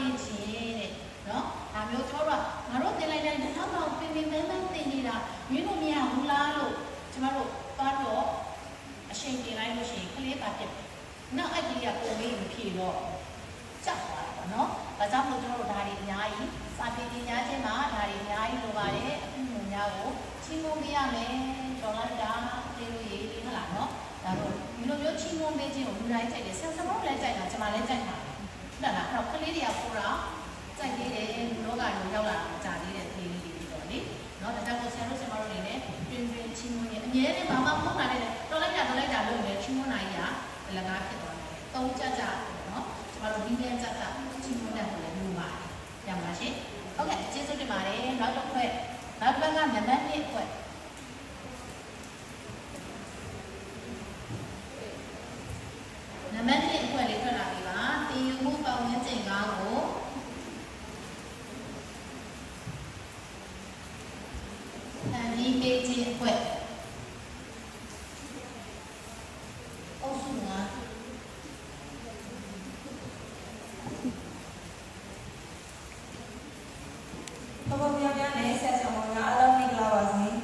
ပေးခြင်းတဲ့နော်ဒါမျိုးကျွန်တော်တို့ကငါတို့တင်လိုက်တိုင်းတစ်ထောင်တော့ပင်ပင်ပန်းပန်းတင်နေတာမင်းတို့မရဘူးလားလို့ကျွန်တော်တို့သွားတော့အချိန်တင်လိုက်လို့ရှိရင်ကလေးပါပြစ်တယ်နောက်အဲ့ဒီကပုံလေးမဖြေတော့ကြောက်သွားတာပေါ့နော်ဒါကြောင့်မို့ကျွန်တော်တို့ဒါတွေအများကြီးစာပေပညာချင်းမှာဒါတွေအများကြီးလိုပါတယ်အမှုများကိုချင်းမပေးရမယ်တော်လိုက်တာပြေလို့ရေးဟုတ်လားနော်ဒါတော့ဒီလိုမျိုးချင်းမပေးခြင်းကိုလူတိုင်းကြိုက်တယ်ဆရာစမောလည်းကြိုက်တာကျွန်မလည်းကြိုက်တာဟု တ်လားအဲ့တော့ကလေးတွေကပို့တာကြိုက်သေးတယ်လူလောကကိုရောက်လာတာကြာသေးတဲ့ကလေးလေးတွေတော့လေနော်ဒါကြောင့်မို့ဆရာတို့ဆရာမတို့တွေလည်းတွင်တွင်ချင်းမရင်အမြဲတမ်းဘာမှမဟုတ်တာနဲ့တော်လိုက်တာတော်လိုက်တာလို့လည်းချင်းမနိုင်ရအလကားဖြစ်သွားတယ်သုံးကြကြနော်ကျွန်တော်တို့ဒီနေ့ကြကြချင်းမတဲ့ကိုလည်းလူပါတယ်ရမှာရှင်ဟုတ်ကဲ့ကျေးဇူးတင်ပါတယ်နောက်တစ်ခွက်နောက်တစ်ခါကနံပါတ်1ခွက် နံပါတ်1အခွက်လေးထွက်လာပြီပါတင်ယူမှုပတ်ဝန်းကျင်ကားကိုအ န်ဒီပေးခြင်းအခွက်အုပ်စုငါ ဘဘပြောပြနေဆက်ဆောင်မှာအလုံးမင်္ဂလာပါစေ။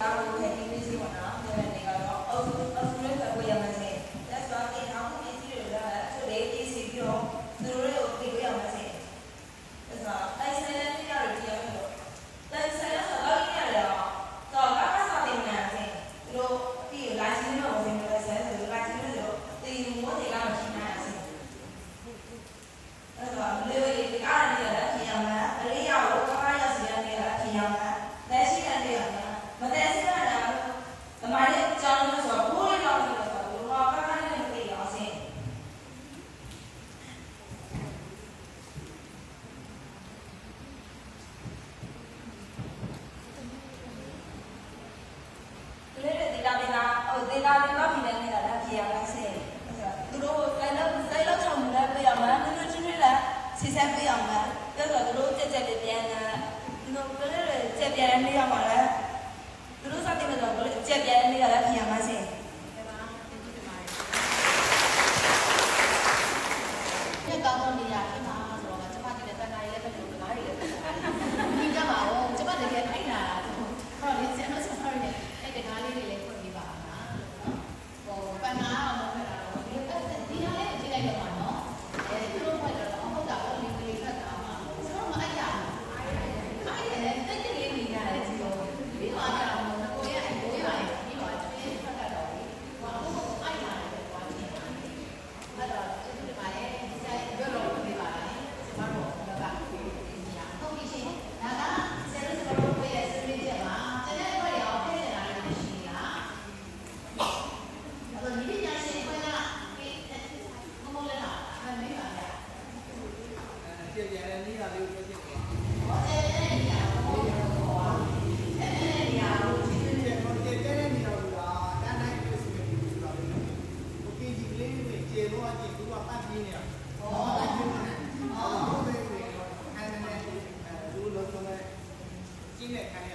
ဒါကိုလည်းဒီနေ့စီဝနာပြောနေကြတော့အုပ်စုအုပ်စုလေးပဲဝေးရမယ်စေ။ That's why ဒီအောင်ဒီစီတွေလည်းသူလေးဒီစီပြီးတော့သူတို့ကိုပြရမယ်စေ။ That's why အဲ့ဆယ်လေးပြရတယ်ကြည့်ရမယ်လို့။ဒါဆယ်လေးဆိုတော့ကြည့်ရတယ်တော့တော့ဘာမှစောင့်နေမှာစေ။သူတို့ဒီလာစီလို့ဝင်နေတယ်ဆယ်ဆိုလာစီလို့ဒီမိုးတွေကမရှိနိုင်စေ။ အဲ့တော့လေဒီအားရတဲ့ဖြေရမှာအရိယာကိုကားရစီရတဲ့ဖြေရမှာလက်ရှိတဲ့ဖြေရမှာမတဲ့စီရတာကမာလေးကြောင်းလို့ဆိုတော့ဘိုးလေးတော့လို့ဆိုတော့ဘုရားကားကားနဲ့ပြေးအောင်စင်လေဒီလာဒီလာ ဟိုဒီလာဒီလာပြီးနေတာလည်းဖြေရမှာစင်သူတို့လည်းလည်းလည်းဆောင်လည်းပြေးရမှာသူတို့ချင်းလည်းစီဆက်ပြအောင်လားပြောတော့သူတို့ကြက်ကြက်လေးပြန်လာသူတို့ကလေးကြက်ပြန်နေရမှာလားသူ ကျေတော့အကျသူကပတ်ပြင်းနေတာ။ဟောပတ်ပြင်းနေတာ။ဟောဘယ်လိုလဲ။အဲ့ဒါနဲ့အဲလူလုံးလုံးကျင်းတဲ့ခံရ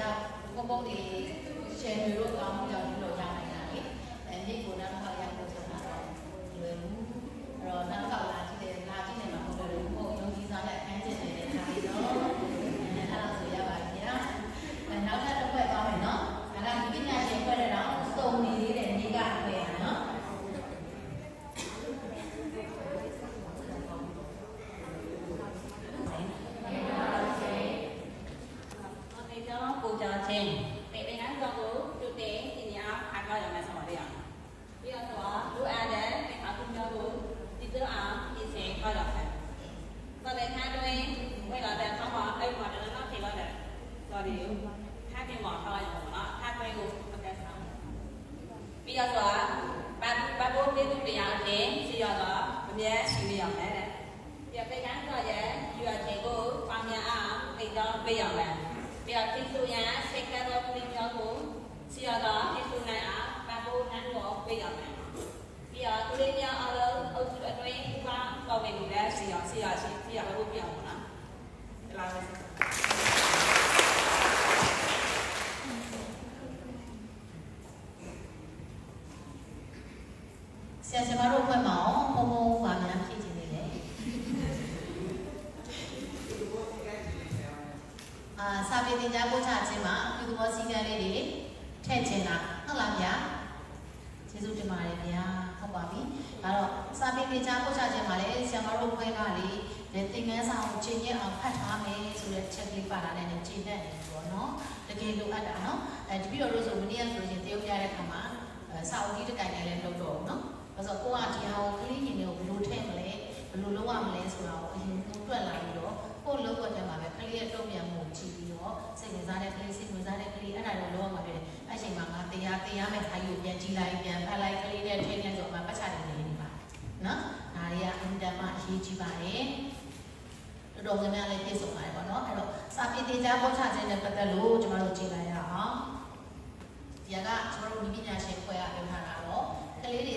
အဲဒီကပုံပုံတွေရှယ်တွေတော့ကောင်းပြီးတော့ဒီလိုရနိုင်တာလေ။အဲဒီကိုနောက်တစ်ခါ 将顾着钱，俾俾紧个股，就点今年还高有没什么量？比如说，如按人俾他公交股，你这昂以前高有钱，所以他对为了在生活哎，我的那提高的，所以他对网高有了，他对我不在上。比如说，把把我给你这样钱，是要的，我们需要买的。อย่าไปงั้นก็อย่าอยู่เฉยกูความยาอ่ะไปจอไปอย่างแบบเดี๋ยวที่สุยาเช็คแล้วปริญญากูเสียดอที่สุนายอ่ะปาบูนั้นก็ไปอย่าง ရာတိဆိုရန်စိတ်ကတော့ပြင်းကြောင်းကိုဆရာကတိဆိုနိုင်အောင်ပံ့ပိုးနှံ့တော်ပေးရမယ်။ပြီးတော့သူလေးများအလုံးအုပ်စုအတွင်းဥပပေါ်ဝင်လို့ဆရာဆရာရှင်ဆရာတို့ပြောင်းပါလား။ဒီလားဆရာကျမတို့အဖွဲ့မှာ စာပေသင်ကြားပို့ချခြင်းမှာအပြုသဘောစည်းကမ်းလေးတွေထည့်ခြင်းတာဟုတ်လားဗျာကျေးဇူးတင်ပါတယ်ဗျာဟုတ်ပါပြီအဲတော့စာပေသင်ကြားပို့ချခြင်းမှာလည်းဆရာမတို့ဘက်ကလေသင်ခန်းစာကိုချိန်ချင်းအောင်ဖတ်ထားမယ်ဆိုတဲ့ချက်ကလေးပါလာတဲ့နဲ့ချိန်တတ်နေပေါ့နော်တကယ်လိုအပ်တာနော်အဲဒီပြီးတော့လို့ဆိုမနေ့ကဆိုရင်တရုတ်ပြတဲ့ခါမှာစာအုပ်ကြီးတစ်ကိုင်နဲ့လည်းလုပ်တော့နော်အဲ့ဆိုကိုကဒီဟာကိုကလေးရင်တွေကိုဘယ်လိုထည့်မလဲဘယ်လိုလုပ်ရမလဲဆိုတာကိုအရင်ကတွက်လာပြီးတော့ ကိုယ်လုပ်ွက်တယ်မှာပဲကလေးရဲ့တုံ့ပြန်မှုကြည့်ပြီးတော့စိတ်ဝင်စားတဲ့ကလေးစိတ်ဝင်စားတဲ့ကလေးအဲ့ဒါတော့လုပ်ရမှာပဲအဲ့ချိန်မှာငါတရားတရားမဲ့ခိုင်းကိုပြန်ကြည့်လိုက်ပြန်ဖတ်လိုက်ကလေးနဲ့ထည့်နေဆိုမှပတ်ချတယ်နေနေပါနော်ဒါတွေကအင်တန်မှအရေးကြီးပါတယ်တော်တော်များများလည်းပြည့်စုံပါတယ်ပေါ့နော်အဲ့တော့စာပေတင်ကြားပေါ်ချခြင်းနဲ့ပတ်သက်လို့ကျွန်တော်တို့ကြည့်လိုက်ရအောင်ဒီကကျွန်တော်တို့ဒီပညာရှင်ဖွဲ့ရပြောထားတာတော့ကလေးတွေ